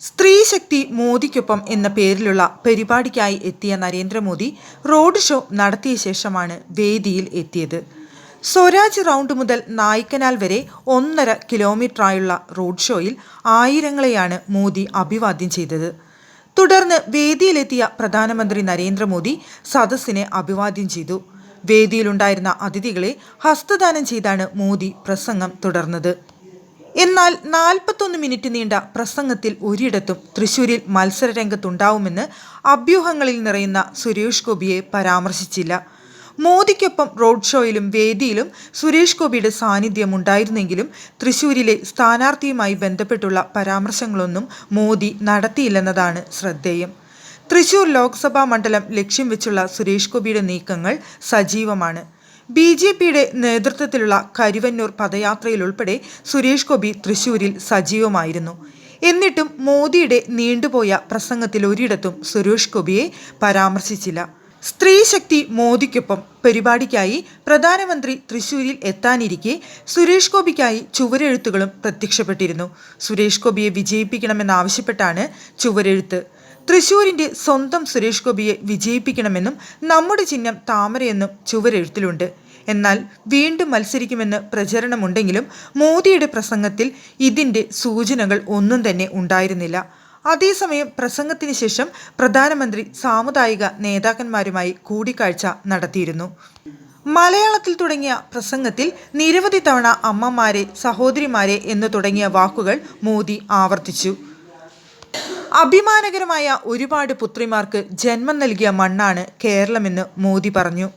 സ്ത്രീശക്തി മോദിക്കൊപ്പം എന്ന പേരിലുള്ള പരിപാടിക്കായി എത്തിയ നരേന്ദ്രമോദി റോഡ് ഷോ നടത്തിയ ശേഷമാണ് വേദിയിൽ എത്തിയത്. സ്വരാജ് റൗണ്ട് മുതൽ നായ്ക്കനാൽ വരെ ഒന്നര കിലോമീറ്ററായുള്ള റോഡ് ഷോയിൽ ആയിരങ്ങളെയാണ് മോദി അഭിവാദ്യം ചെയ്തത്. തുടർന്ന് വേദിയിലെത്തിയ പ്രധാനമന്ത്രി നരേന്ദ്രമോദി സദസ്സിനെ അഭിവാദ്യം ചെയ്തു. വേദിയിലുണ്ടായിരുന്ന അതിഥികളെ ഹസ്തദാനം ചെയ്താണ് മോദി പ്രസംഗം തുടർന്നത്. എന്നാൽ നാൽപ്പത്തൊന്ന് മിനിറ്റ് നീണ്ട പ്രസംഗത്തിൽ ഒരിടത്തും തൃശൂരിൽ മത്സരരംഗത്തുണ്ടാവുമെന്ന് അഭ്യൂഹങ്ങളിൽ നിറയുന്ന സുരേഷ് ഗോപിയെ പരാമർശിച്ചില്ല. മോദിക്കൊപ്പം റോഡ് ഷോയിലും വേദിയിലും സുരേഷ് ഗോപിയുടെ സാന്നിധ്യം ഉണ്ടായിരുന്നെങ്കിലും തൃശൂരിലെ സ്ഥാനാർത്ഥിയുമായി ബന്ധപ്പെട്ടുള്ള പരാമർശങ്ങളൊന്നും മോദി നടത്തിയില്ലെന്നതാണ് ശ്രദ്ധേയം. തൃശൂർ ലോക്സഭാ മണ്ഡലം ലക്ഷ്യം വെച്ചുള്ള സുരേഷ് ഗോപിയുടെ നീക്കങ്ങൾ സജീവമാണ്. ബി ജെ പിയുടെ നേതൃത്വത്തിലുള്ള കരുവന്നൂർ പദയാത്രയിലുൾപ്പെടെ സുരേഷ് ഗോപി തൃശൂരിൽ സജീവമായിരുന്നു. എന്നിട്ടും മോദിയുടെ നീണ്ടുപോയ പ്രസംഗത്തിൽ ഒരിടത്തും സുരേഷ് ഗോപിയെ പരാമർശിച്ചില്ല. സ്ത്രീശക്തി മോദിക്കൊപ്പം പരിപാടിക്കായി പ്രധാനമന്ത്രി തൃശൂരിൽ എത്താനിരിക്കെ സുരേഷ് ഗോപിക്കായി ചുവരെഴുത്തുകളും പ്രത്യക്ഷപ്പെട്ടിരുന്നു. സുരേഷ് ഗോപിയെ വിജയിപ്പിക്കണമെന്നാവശ്യപ്പെട്ടാണ് ചുവരെഴുത്ത്. തൃശൂരിന്റെ സ്വന്തം സുരേഷ് ഗോപിയെ വിജയിപ്പിക്കണമെന്നും നമ്മുടെ ചിഹ്നം താമരയെന്നും ചുവരെഴുത്തിലുണ്ട്. എന്നാൽ വീണ്ടും മത്സരിക്കുമെന്ന് പ്രചരണമുണ്ടെങ്കിലും മോദിയുടെ പ്രസംഗത്തിൽ ഇതിന്റെ സൂചനകൾ ഒന്നും തന്നെ ഉണ്ടായിരുന്നില്ല. അതേസമയം പ്രസംഗത്തിന് ശേഷം പ്രധാനമന്ത്രി സാമുദായിക നേതാക്കന്മാരുമായി കൂടിക്കാഴ്ച നടത്തിയിരുന്നു. മലയാളത്തിൽ തുടങ്ങിയ പ്രസംഗത്തിൽ നിരവധി തവണ അമ്മമാരെ സഹോദരിമാരെ എന്ന് തുടങ്ങിയ വാക്കുകൾ മോദി ആവർത്തിച്ചു. അഭിമാനകരമായ ഒരുപാട് പുത്രിമാർക്ക് ജന്മം നൽകിയ മണ്ണാണ് കേരളമെന്ന് മോദി പറഞ്ഞു.